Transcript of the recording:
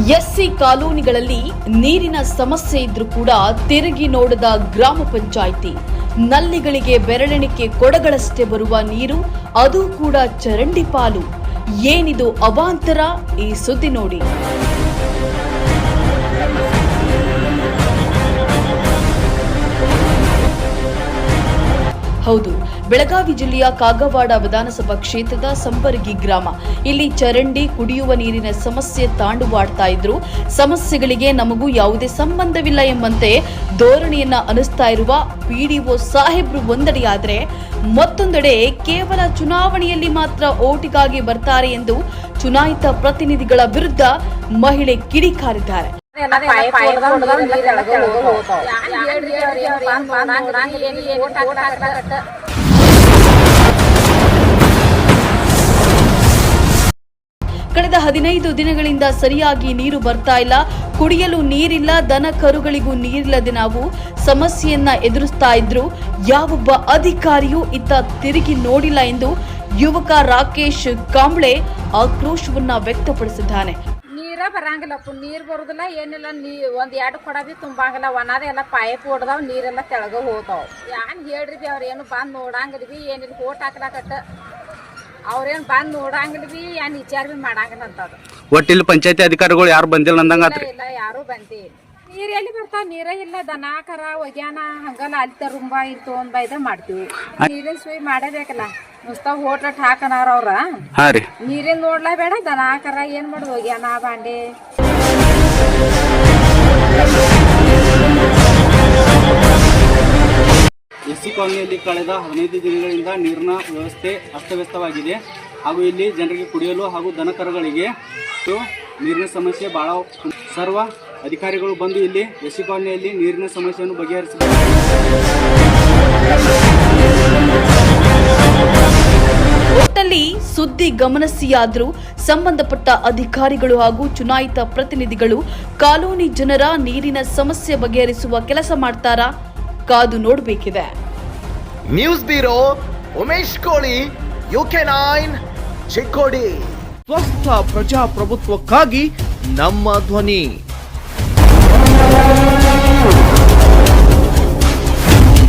SC ಕಾಲೋನಿಗಳಲ್ಲಿ ನೀರಿನ ಸಮಸ್ಯೆ ಇದ್ರೂ ಕೂಡ ತಿರುಗಿ ನೋಡದ ಗ್ರಾಮ ಪಂಚಾಯಿತಿ. ನಲ್ಲಿಗಳಿಗೆ ಬೆರಳೆಣಿಕೆ ಕೊಡಗಳಷ್ಟೇ ಬರುವ ನೀರು, ಅದು ಕೂಡ ಚರಂಡಿ ಪಾಲು. ಏನಿದು ಅವಾಂತರ, ಈ ಸುದ್ದಿ ನೋಡಿ. ಹೌದು. ಬೆಳಗಾವಿ ಜಿಲ್ಲೆಯ ಕಾಗವಾಡ ವಿಧಾನಸಭಾ ಕ್ಷೇತ್ರದ ಸಂಬರಗಿ ಗ್ರಾಮ. ಇಲ್ಲಿ ಚರಂಡಿ ಕುಡಿಯುವ ನೀರಿನ ಸಮಸ್ಯೆ ತಾಂಡುವಾಡ್ತಾ ಇದ್ರು. ಸಮಸ್ಯೆಗಳಿಗೆ ನಮಗೂ ಯಾವುದೇ ಸಂಬಂಧವಿಲ್ಲ ಎಂಬಂತೆ ಧೋರಣೆಯನ್ನ ಅನಿಸ್ತಾ ಇರುವ ಪಿಡಿಒ ಸಾಹೇಬ್ರು ಒಂದಡೆಯಾದ್ರೆ ಮತ್ತೊಂದೆಡೆ ಕೇವಲ ಚುನಾವಣೆಯಲ್ಲಿ ಮಾತ್ರ ಓಟಿಗಾಗಿ ಬರ್ತಾರೆ ಎಂದು ಚುನಾಯಿತ ಪ್ರತಿನಿಧಿಗಳ ವಿರುದ್ಧ ಮಹಿಳೆ ಕಿಡಿಕಾರಿದ್ದಾರೆ. ಕಳೆದ ಹದಿನೈದು ದಿನಗಳಿಂದ ಸರಿಯಾಗಿ ನೀರು ಬರ್ತಾ ಇಲ್ಲ. ಕುಡಿಯಲು ನೀರಿಲ್ಲ ದನ ಕರುಗಳಿಗೂ ನೀರಿಲ್ಲದೆ ನಾವು ಸಮಸ್ಯೆಯನ್ನ ಎದುರಿಸ್ತಾ ಇದ್ರು. ಯಾವೊಬ್ಬ ಅಧಿಕಾರಿಯೂ ಇತ್ತ ತಿರುಗಿ ನೋಡಿಲ್ಲ ಎಂದು ಯುವಕ ರಾಕೇಶ್ ಕಾಂಬ್ಳೆ ಆಕ್ರೋಶವನ್ನ ವ್ಯಕ್ತಪಡಿಸಿದ್ದಾನೆ. ನೀರ ಬರಂಗಿಲ್ಲಪ್ಪ ನೀರು ಬರುದಿಲ್ಲ ಏನಿಲ್ಲ. ನೀ ಒಂದ್ ಎರಡು ಕೊಡ ಬಿ ತುಂಬಂಗಿಲ್ಲ. ಒಣದ ಎಲ್ಲ ಪೈಪ್ ಹೊಡ್ದಾವ್ ನೀರೆಲ್ಲ ತೆಳಗ ಹೋದಾವ್. ಯಾನ್ ಹೇಳ್ರಿ ಬಿ ಅವ್ರ ಏನು ಬಂದ್ ನೋಡಂಗಿಲ್ಲ ಬಿ ಏನಿಲ್ಲ. ಓಟ್ ಹಾಕ್ಲಾಕತ್ತ. ಅವ್ರೇನು ಬಂದ್ ನೋಡಂಗಿಲ್ಲ ಬಿ ಏನ್ ವಿಚಾರ ಬಿ ಮಾಡಂಗಿಲ್ಲ ಅಂತದ. ಒಟ್ಟು ಪಂಚಾಯತಿ ಅಧಿಕಾರಿಗಳು ಯಾರು ಬಂದಿಲ್ಲ ಅಂದಂಗ ಇಲ್ಲ ಇಲ್ಲ ಯಾರು ಬಂದಿ ನೀರ್ ಎಲ್ಲಿ ಬರ್ತಾವ? ನೀರ ಇಲ್ಲ. ದನ ಕರ ಒಗ್ಯಾನ ಹಂಗಲ್ಲ. ಅಲ್ಲಿ ತರುಂಬ ಇಲ್ಲಿ ತೊಗೊಂಡ್ ಇದ ಮಾಡ್ತೀವಿ. ನೀರಿನ ಸುಯ್ ಮಾಡಬೇಕಲ್ಲ ನುಸ್ತ ಹೋಟ್ಲಟ್ ಹಾಕನಾರ ಅವ್ರ? ಹಾ ರೀ. ನೀರಿನ ನೋಡ್ಲಾ ಬೇಡ ದನ ಹಾಕರ ಏನ್ ಮಾಡುದು ಒಗ್ಯಾನ ಬಾಂಡೆ? ಎಸ್ ಸಿ ಕಾಲನಿಯಲ್ಲಿ ಕಳೆದ ಹದಿನೈದು ದಿನಗಳಿಂದ ನೀರಿನ ವ್ಯವಸ್ಥೆ ಅಸ್ತವ್ಯಸ್ತವಾಗಿದೆ. ಹಾಗೂ ಇಲ್ಲಿ ಜನರಿಗೆ ಕುಡಿಯಲು ಹಾಗೂ ದನಕರುಗಳಿಗೆ ನೀರಿನ ಸಮಸ್ಯೆ ಬಹಳ ಸರ್ವ ಅಧಿಕಾರಿಗಳು ಬಂದು ಇಲ್ಲಿ ಎಸ್ ಸಿ ಕಾಲನಿಯಲ್ಲಿ ನೀರಿನ ಸಮಸ್ಯೆಯನ್ನು ಬಗೆಹರಿಸಿದ್ದಾರೆ. ಸುದ್ದಿ ಗಮನಿಸಿಯಾದರೂ ಸಂಬಂಧಪಟ್ಟ ಅಧಿಕಾರಿಗಳು ಹಾಗೂ ಚುನಾಯಿತ ಪ್ರತಿನಿಧಿಗಳು ಕಾಲೋನಿ ಜನರ ನೀರಿನ ಸಮಸ್ಯೆ ಬಗೆಹರಿಸುವ ಕೆಲಸ ಮಾಡ್ತಾರಾ? ಕಾದು ನೋಡಬೇಕಿದೆ. ನ್ಯೂಸ್ ಬ್ಯೂರೋ ಉಮೇಶ್ ಕೋಳಿ ಯುಕೆ ನೈನ್ ಚಿಕ್ಕೋಡಿ. ಸ್ವಸ್ಥ ಪ್ರಜಾಪ್ರಭುತ್ವಕ್ಕಾಗಿ ನಮ್ಮ ಧ್ವನಿ.